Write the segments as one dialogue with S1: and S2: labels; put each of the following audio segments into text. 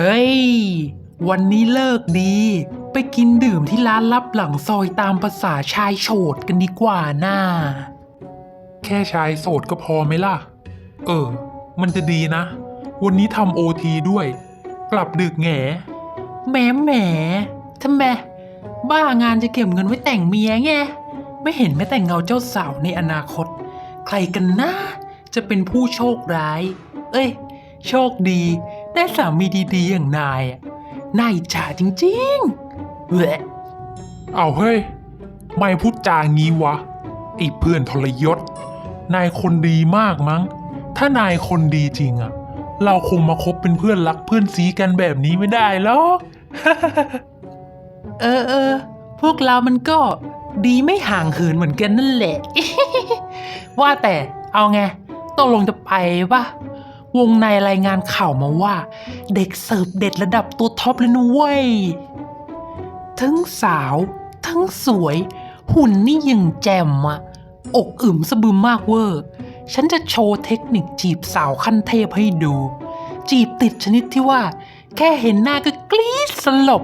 S1: ฮ้ย วันนี้เลิกดี ไปกินดื่มที่ร้านลับหลังซอยตามภาษาชายโฉดกันดีกว่าน่า
S2: แค่ชายโสดก็พอไหมล่ะ เออ มันจะดีนะ วันนี้ทำโอทีด้วย กลับดึกแง่
S1: แหมแหมทำไมบ้างานจะเก็บเงินไว้แต่งเมียไง ไม่เห็นแม้แต่เงาเจ้าสาวในอนาคต ใครกันนะ จะเป็นผู้โชคร้าย เอ้ย โชคดี ได้สามีดีๆอย่างนายอะน่าอิจฉาจริงๆแหละ
S2: เอาเฮ้ย ไม่พูดจางี้วะไอ้เพื่อนทรยศ นายคนดีมากมั้ง ถ้านายคนดีจริงอะเราคงมาคบเป็นเพื่อนรักเพื่อนซีกันแบบนี้ไม่ได้หรอก
S1: เออเออ พวกเรามันก็ดีไม่ห่างเหินเหมือนกันนั่นแหละ ว่าแต่เอาไงตกลงจะไปปะ วงในรายงานข่าวมาว่า เด็กเสิร์ฟเด็ดระดับตัวท็อปเลยนะเว้ย ทั้งสาว ทั้งสวย หุ่นนี่ยังแจ่มอะอกอึมสะบึมมากเวอร์ฉันจะโชว์เทคนิคจีบสาวขั้นเทพให้ดู จีบติดชนิดที่ว่า แค่เห็นหน้าก็กรี๊ดสลบ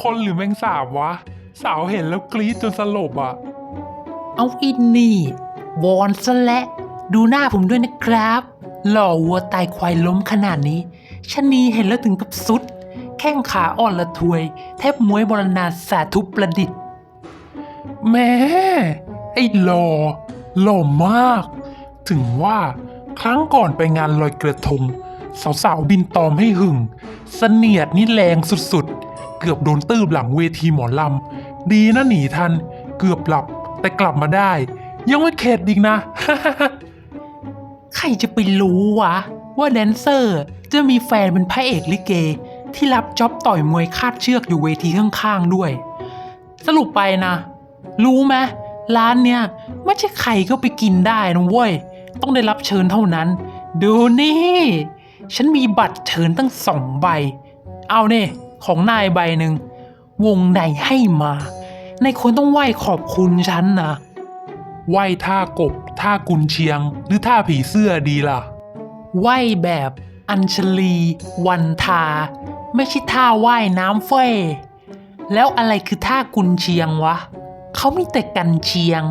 S2: คนหรือแมงสาบวะ สาวเห็นแล้วกรี๊ดจนสลบอะ
S1: เอาอินนี่วอนซะและ ดูหน้าผมด้วยนะครับ หล่อวัวตายควายล้มขนาดนี้ชะนีเห็นแล้วถึงกับสุด แข้งขาอ่อนละทวย แทบมวยบรณาสาธุประดิษฐ์
S2: แม่ไอ้หล่อหล่อมาก ถึงว่าครั้งก่อนไปงานลอยกระทง สาวๆบินตอมให้หึงเสนียดนี่แรงสุดๆ เกือบโดนตืบหลังเวทีหมอลำ ดีนะหนีทัน เกือบหลับแต่กลับมาได้ ยังไม่เข็ดอีกนะ
S1: ใครจะไปรู้วะ ว่าแดนเซอร์จะมีแฟนเป็นพระเอกลิเก ที่รับจ็อบต่อยมวยคาดเชือกอยู่เวทีข้างๆด้วย สรุปไปนะ รู้ไหมร้านเนี้ยไม่ใช่ใครก็ไปกินได้นะเว้ย ต้องได้รับเชิญเท่านั้น ดูนี่ ฉันมีบัตรเชิญตั้งสองใบ เอาเนี่ยของนายใบหนึ่งวงในให้มาในควรต้องไหว้ขอบคุณฉันนะ
S2: ไหวท่ากบ ท่ากุนเชียง หรือท่าผีเสื้อดีล่ะ
S1: ไหวแบบอัญชลี วันทา ไม่ใช่ท่าว่ายน้ำเฟ้ยแล้วอะไรคือท่ากุนเชียงวะ เขามีแต่กันเชียง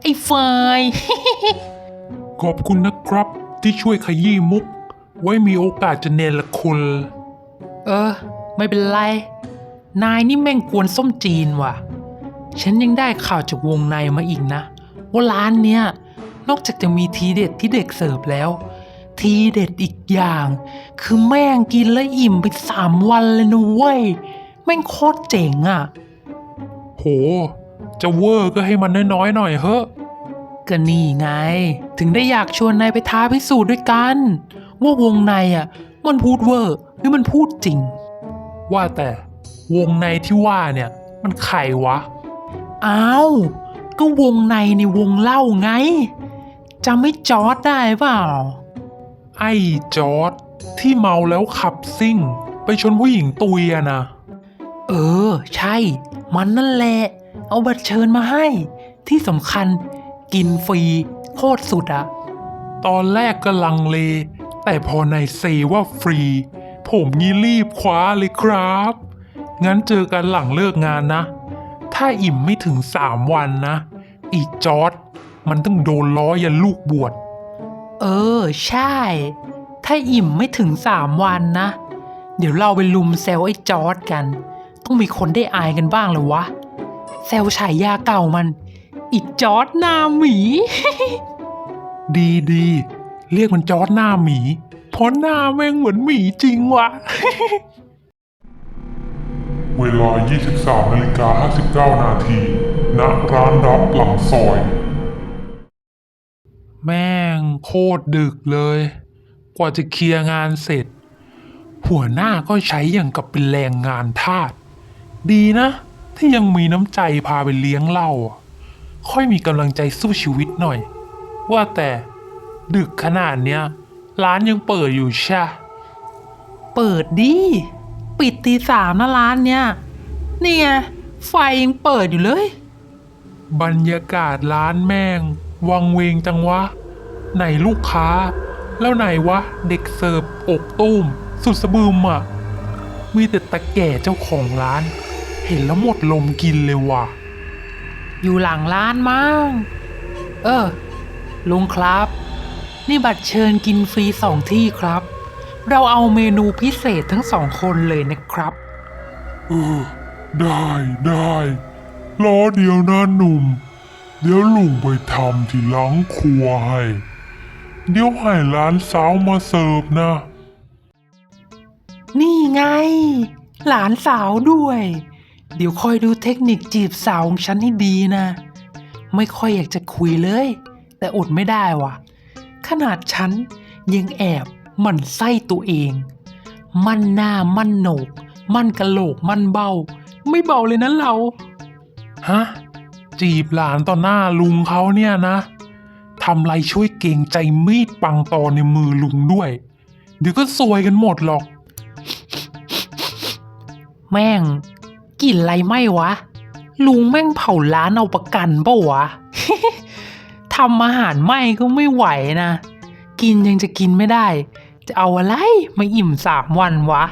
S1: ไอ้เฟย
S2: ขอบคุณนะครับ ที่ช่วยขยี้มุก ไว้มีโอกาสจะเนรคุณ
S1: เออ ไม่เป็นไร นายนี่แม่งกวนส้มจีนว่ะ ฉันยังได้ข่าวจากวงในมาอีกนะ ว่าร้านเนี้ยนอกจากจะมีทีเด็ดที่เด็กเสิร์ฟแล้ว ทีเด็ดอีกอย่าง คือแม่งกินแล้วอิ่มไปสามวันเลยนะเว้ยแม่งโคตรเจ๋งอะ
S2: โห จะเวอร์ก็ให้มันน้อยๆหน่อยเฮ้อะ
S1: ก็นี่ไง ถึงได้อยากชวนนายไปท้าพิสูจน์ด้วยกัน ว่าวงในอะ มันพูดเวอร์หรือมันพูดจริง
S2: ว่าแต่วงในที่ว่าเนี่ย มันใครวะ
S1: อ้าว ก็วงในในวงเล่าไงจำไม่จอร์ดได้เปล่า
S2: ไอ้จอร์ดที่เมาแล้วขับซิ่ง ไปชนผู้หญิงตุยอะนะ
S1: เออ ใช่ มันนั่นแหละ เอาบัตรเชิญมาให้ ที่สำคัญกินฟรีโคตรสุดอะ
S2: ตอนแรกก็ลังเล แต่พอนายเซว่าฟรี ผมงี้รีบคว้าเลยครับ งั้นเจอกันหลังเลิกงานนะ ถ้าอิ่มไม่ถึงสามวันนะ อีจอร์ดมันต้องโดนล้อยันลูกบวช
S1: เออ ใช่ ถ้าอิ่มไม่ถึงสามวันนะ เดี๋ยวเราไปลุมแซวไอ้จอร์ดกัน ต้องมีคนได้อายกันบ้างเลยวะแซวฉายาเก่ามัน อีจอร์ดหนาหมี
S2: ดีดีๆเรียกมันจอร์ดหน้าหมี เพราะหน้าแม่งเหมือนหมีจริงวะ
S3: เวลา 23นาฬิกา59 นาที ณร้านรับหลังซอย
S2: แม่งโคตรดึกเลย กว่าจะเคลียร์งานเสร็จ หัวหน้าก็ใช้อย่างกับเป็นแรงงานทาส ดีนะ ที่ยังมีน้ำใจพาไปเลี้ยงเหล้าอะค่อยมีกำลังใจสู้ชีวิตหน่อย ว่าแต่ดึกขนาดเนี้ย ร้านยังเปิดอยู่ใช่
S1: เปิดดิ ปิดตีสามนะร้านเนี้ยนี่ไงไฟยังเปิดอยู่เลย
S2: บรรยากาศร้านแม่ง วังเวงจังวะ ไหนลูกค้า แล้วไหนวะ เด็กเสิร์ฟอกตุ้ม
S1: สุดสะบืมอะ มีแต่ตะแก่เจ้าของร้าน เห็นแล้วหมดลมกินเลยว่ะ
S4: อยู่หลังร้านมั้งเออ ลุงครับ นี่บัตรเชิญกินฟรีสองที่ครับ เราเอาเมนูพิเศษทั้งสองคนเลยนะครับ
S3: เออ ได้ได้ รอเดี๋ยวนะหนุ่ม เดี๋ยวลุงไปทำที่หลังครัวให้ เดี๋ยวให้หลานสาวมาเสิร์ฟนะ
S4: นี่ไง หลานสาวด้วย เดี๋ยวคอยดูเทคนิคจีบสาวของฉันให้ดีนะ ไม่ค่อยอยากจะคุยเลย แต่อดไม่ได้ว่ะ ขนาดฉันยังแอบหมั่นไส้ตัวเอง มันหน้ามันโหนก มันกะโหลกมันเบา ไม่เบาเลยนะเรา
S1: ฮะ จีบหลานต่อหน้าลุงเขาเนี่ยนะทำไรช่วยเก่งใจมีดปังตอในมือลุงด้วย เดี๋ยวก็ซวยกันหมดหรอก
S4: แม่งกลิ่นอะไรไหมวะ ลุงแม่งเผาร้านเอาประกันเปล่าวะทำอาหารไหมก็ไม่ไหวนะ กินยังจะกินไม่ได้ จะเอาอะไรมาอิ่มสามวันวะ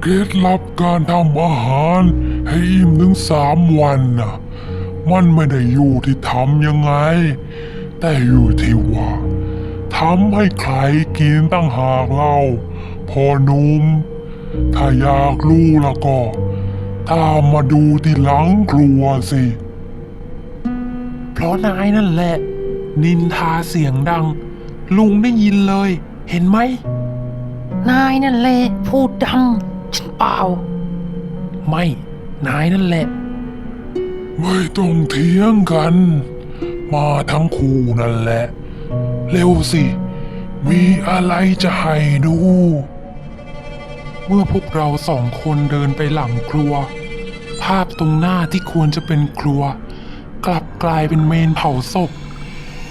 S3: เคล็ดลับการทำอาหาร ให้อิ่มถึงสามวันน่ะ มันไม่ได้อยู่ที่ทำยังไง แต่อยู่ที่ว่าทำให้ใครกินตั้งหากเราพอนุ่มถ้าอยากรู้แล้วก็ตามมาดูที่หลังครัวสิ
S1: เพราะนายนั่นแหละ นินทาเสียงดัง ลุงได้ยินเลย เห็นไหม
S4: นายนั่นแหละพูดดัง ฉันเปล่า
S1: ไม่ นายนั่นแหละ
S3: ไม่ต้องเถียงกัน มาทั้งคู่นั่นแหละ เร็วสิ มีอะไรจะให้ดู
S1: เมื่อพวกเราสองคนเดินไปหลังครัว ภาพตรงหน้าที่ควรจะเป็นครัว กลับกลายเป็นเมนเผาศพ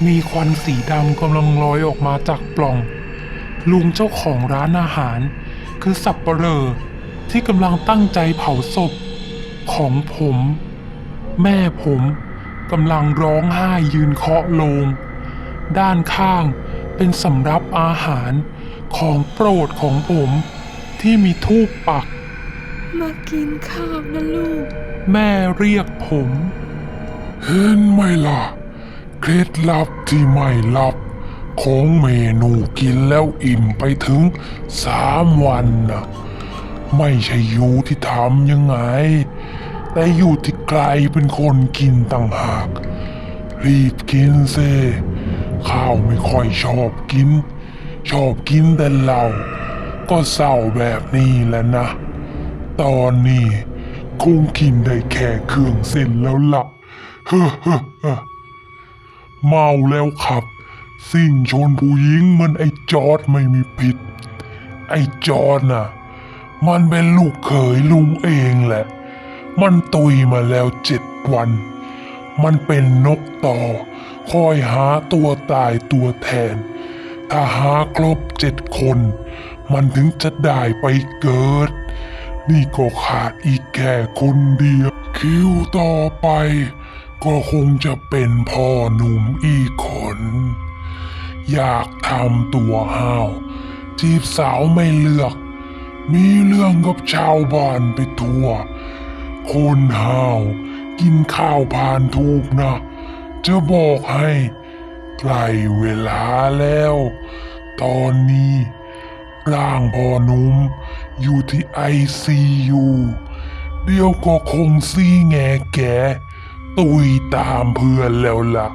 S1: มีควันสีดำกำลังลอยออกมาจากปล่อง ลุงเจ้าของร้านอาหาร คือสับปะเลอที่กำลังตั้งใจเผาศพของผม แม่ผมกำลังร้องไห้ยืนเคาะโลง ด้านข้างเป็นสำรับอาหารของโปรดของผมที่มีทูปปัก
S5: มากินข้าวนะลูก
S1: แม่เรียกผม
S3: เห็นไหมล่ะ เคล็ดลับที่ไม่ลับ ของเมนูกินแล้วอิ่มไปถึงสามวันนะไม่ใช่ยูที่ทำยังไง แต่อยู่ที่ใครเป็นคนกินต่างหาก รีบกินเซข้าวไม่ค่อยชอบกิน ชอบกินแต่เหล้าก็เศร้าแบบนี้แหละนะ ตอนนี้คงกินได้แค่เครื่องเส้นแล้วละ่ะเฮ้อเฮ้อเฮ้อเมาแล้วขับ สิ่งชนผู้หญิงมันไอ้จอดไม่มีผิด ไอ้จอดน่ะ มันเป็นลูกเขยลุงเองแหละ มันตุยมาแล้วเจ็ดวัน มันเป็นนกต่อ คอยหาตัวตายตัวแทน ถ้าหาครบเจ็ดคน มันถึงจะได้ไปเกิด นี่ก็ขาดอีกแค่คนเดียว คิวต่อไปก็คงจะเป็นพ่อหนุ่มอีกคน อยากทำตัวห้าว จีบสาวไม่เลือก มีเรื่องกับชาวบ้านไปทั่ว คนห้าว กินข้าวผ่านทูกนะ จะบอกให้ใกล้เวลาแล้ว ตอนนี้ ร่างพอนุ่มอยู่ที่ไอซียูเดี๋ยวก็คงซี่แงแกตุยตามเพื่อนแล้วล่ะ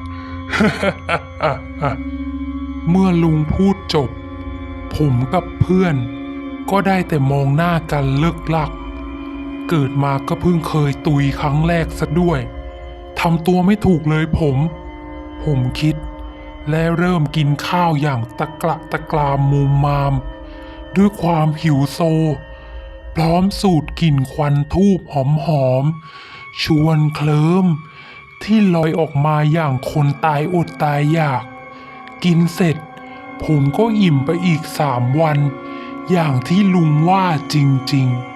S1: เมื่อลุงพูดจบ ผมกับเพื่อน ก็ได้แต่มองหน้ากันเลิกลัก เกิดมาก็เพิ่งเคยตุยครั้งแรกซะด้วยทำตัวไม่ถูกเลยผม ผมคิด และเริ่มกินข้าวอย่างตะกระตะกรามมุมมาม ด้วยความหิวโซ พร้อมสูดกลิ่นควันทูบหอมๆชวนเคลิ้มที่ลอยออกมาอย่างคนตายอดตายอยาก กินเสร็จ ผมก็อิ่มไปอีกสามวัน อย่างที่ลุงว่าจริง ๆ